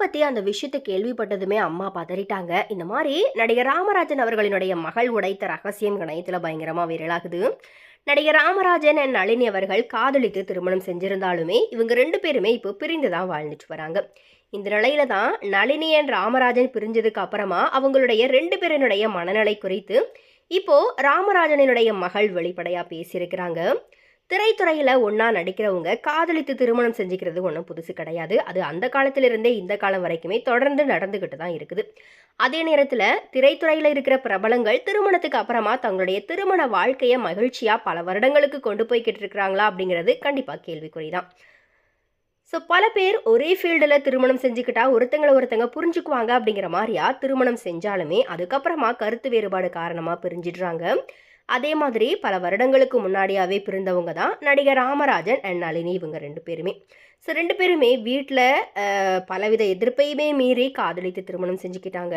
பத்தி அந்த விஷயத்தை கேள்விப்பட்டதுமே அம்மா பதறிட்டாங்க. இந்த மாதிரி நடிகர் ராமராஜன் அவர்களினுடைய மகள் உடைத்த ரகசியம் கணையத்தில் பயங்கரமா விரலாகுது. நடிகர் ராமராஜன் அண்ட் நளினி அவர்கள் காதலித்து திருமணம் செஞ்சிருந்தாலுமே இவங்க ரெண்டு பேருமே இப்போ பிரிந்து தான் வாழ்ந்துட்டு வராங்க. இந்த நிலையில தான் நளினி அண்ட் ராமராஜன் பிரிஞ்சதுக்கு அப்புறமா அவங்களுடைய ரெண்டு பேரினுடைய மனநிலை குறித்து இப்போ ராமராஜனினுடைய மகள் வெளிப்படையா பேசியிருக்கிறாங்க. திரைத்துறையில் ஒன்றா நடிக்கிறவங்க காதலித்து திருமணம் செஞ்சுக்கிறது ஒன்றும் புதுசு கிடையாது. அது அந்த காலத்திலிருந்தே இந்த காலம் வரைக்குமே தொடர்ந்து நடந்துக்கிட்டு தான் இருக்குது. அதே நேரத்தில் திரைத்துறையில் இருக்கிற பிரபலங்கள் திருமணத்துக்கு அப்புறமா தங்களுடைய திருமண வாழ்க்கையை மகிழ்ச்சியாக பல வருடங்களுக்கு கொண்டு போய்கிட்டு இருக்கிறாங்களா அப்படிங்கிறது கண்டிப்பாக கேள்விக்குறி தான் ஸோ பல பேர் ஒரே ஃபீல்டில் திருமணம் செஞ்சுக்கிட்டா ஒருத்தங்களை ஒருத்தங்க புரிஞ்சுக்குவாங்க அப்படிங்கிற மாதிரியா திருமணம் செஞ்சாலுமே அதுக்கப்புறமா கருத்து வேறுபாடு காரணமாக பிரிஞ்சிடுறாங்க. அதே மாதிரி பல வருடங்களுக்கு முன்னாடியாவே பிறந்தவங்க தான் நடிகர் ராமராஜன் அண்ட் நளினி இவங்க ரெண்டு பேருமே. ஸோ ரெண்டு பேருமே வீட்டில் பலவித எதிர்ப்பையுமே மீறி காதலித்து திருமணம் செஞ்சுக்கிட்டாங்க.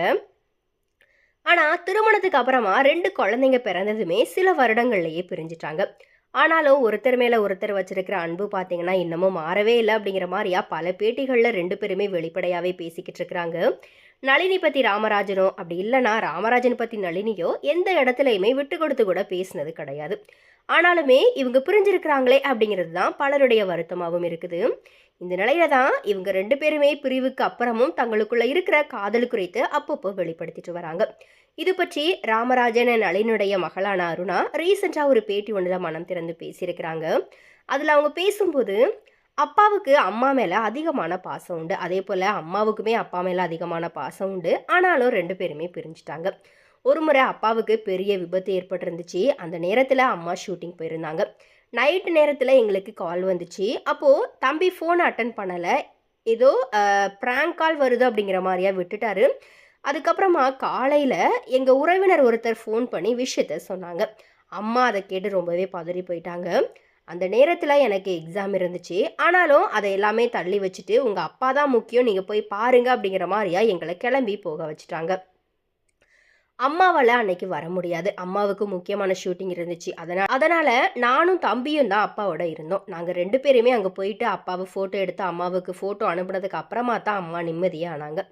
ஆனால் திருமணத்துக்கு அப்புறமா ரெண்டு குழந்தைங்க பிறந்ததுமே சில வருடங்கள்லேயே பிரிஞ்சிட்டாங்க. ஆனாலும் ஒருத்தர் மேலே ஒருத்தர் வச்சிருக்கிற அன்பு பார்த்தீங்கன்னா இன்னமும் மாறவே இல்லை அப்படிங்கிற மாதிரியா பல பேட்டிகளில் ரெண்டு பேருமே வெளிப்படையாகவே பேசிக்கிட்டு இருக்கிறாங்க. நளினி பற்றி ராமராஜனோ அப்படி இல்லைனா ராமராஜன் பற்றி நளினியோ எந்த இடத்துலையுமே விட்டு கொடுத்து கூட பேசினது கிடையாது. ஆனாலுமே இவங்க புரிஞ்சிருக்கிறாங்களே அப்படிங்கிறது தான் பலருடைய வருத்தமாகவும் இருக்குது. இந்த நிலையில தான் இவங்க ரெண்டு பேருமே பிரிவுக்கு அப்புறமும் தங்களுக்குள்ள இருக்கிற காதல் குறித்து அப்பப்போ வெளிப்படுத்திட்டு வராங்க. இது பற்றி ராமராஜன் நளினுடைய மகளான அருணா ரீசெண்டாக ஒரு பேட்டி ஒன்றில் மனம் திறந்து பேசியிருக்கிறாங்க. அதில் அவங்க பேசும்போது அப்பாவுக்கு அம்மா மேலே அதிகமான பாசம் உண்டு. அதே போல் அம்மாவுக்குமே அப்பா மேலே அதிகமான பாசம் உண்டு. ஆனாலும் ரெண்டு பேருமே பிரிஞ்சுட்டாங்க. ஒரு முறை அப்பாவுக்கு பெரிய விபத்து ஏற்பட்டிருந்துச்சு. அந்த நேரத்தில் அம்மா ஷூட்டிங் போயிருந்தாங்க. நைட்டு நேரத்தில் எங்களுக்கு கால் வந்துச்சு. அப்போது தம்பி ஃபோன் அட்டன் பண்ணலை. ஏதோ ப்ராங்க் கால் வருது அப்படிங்கிற மாதிரியா விட்டுட்டாரு. அதுக்கப்புறமா காலையில் எங்கள் உறவினர் ஒருத்தர் ஃபோன் பண்ணி விஷயத்த சொன்னாங்க. அம்மா அதை கேட்டு ரொம்பவே பதறி போயிட்டாங்க. அந்த நேரத்தில் எனக்கு எக்ஸாம் இருந்துச்சு. ஆனாலும் அதை எல்லாமே தள்ளி வச்சுட்டு உங்கள் அப்பா தான் முக்கியம் நீங்கள் போய் பாருங்க அப்படிங்கிற மாதிரியா எங்களை கிளம்பி போக வச்சுட்டாங்க. அம்மாவால் அன்னைக்கு வர முடியாது. அம்மாவுக்கு முக்கியமான ஷூட்டிங் இருந்துச்சு. அதனால் அதனால் நானும் தம்பியும் தான் அப்பாவோட இருந்தோம். நாங்கள் ரெண்டு பேருமே அங்கே போயிட்டு அப்பாவை ஃபோட்டோ எடுத்து அம்மாவுக்கு ஃபோட்டோ அனுப்புனதுக்கு அப்புறமா தான் அம்மா நிம்மதியாக ஆனாங்க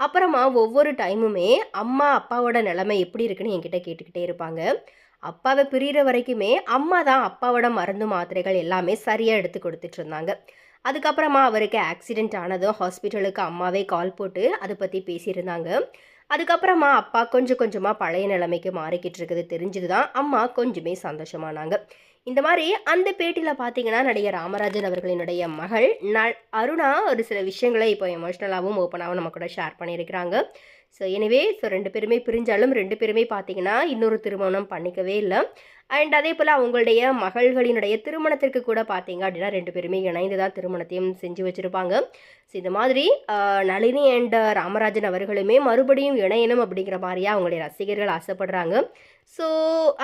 அப்புறமா ஒவ்வொரு டைமுமே அம்மா அப்பாவோட நிலைமை எப்படி இருக்குன்னு என்கிட்ட கேட்டுக்கிட்டே இருப்பாங்க. அப்பாவை பிரிகிற வரைக்குமே அம்மா தான் அப்பாவோட மருந்து மாத்திரைகள் எல்லாமே சரியாக எடுத்து கொடுத்துட்டு இருந்தாங்க. அதுக்கப்புறமா அவருக்கு ஆக்சிடெண்ட் ஆனதும் ஹாஸ்பிட்டலுக்கு அம்மாவே கால் போட்டு அதை பற்றி பேசியிருந்தாங்க. அதுக்கப்புறமா அப்பா கொஞ்சம் கொஞ்சமாக பழைய நிலைமைக்கு மாறிக்கிட்டு இருக்குது. தெரிஞ்சது தான் அம்மா கொஞ்சமே சந்தோஷமானாங்க. இந்த மாதிரி அந்த பேட்டியில் பார்த்தீங்கன்னா நடிகர் ராமராஜன் அவர்களினுடைய மகள் ந அருணா ஒரு சில விஷயங்களை இப்போ எமோஷ்னலாகவும் ஓப்பனாகவும் நம்ம கூட ஷேர் பண்ணியிருக்கிறாங்க. ஸோ எனவே ஸோ ரெண்டு பேருமே பிரிஞ்சாலும் ரெண்டு பேருமே பார்த்தீங்கன்னா இன்னொரு திருமணம் பண்ணிக்கவே இல்லை. அண்ட் அதே போல் அவங்களுடைய மகள்களினுடைய திருமணத்திற்கு கூட பார்த்தீங்க அப்படின்னா ரெண்டு பேருமே இணைந்து தான் திருமணத்தையும் செஞ்சு வச்சுருப்பாங்க. ஸோ இந்த மாதிரி நளினி அண்ட் ராமராஜன் அவர்களுமே மறுபடியும் இணையணும் அப்படிங்கிற மாதிரியாக அவங்களுடைய ரசிகர்கள் ஆசைப்படுறாங்க. ஸோ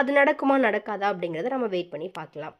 அது நடக்குமா நடக்காதா அப்படிங்கிறத நம்ம வெயிட் பண்ணி பார்க்கலாம்.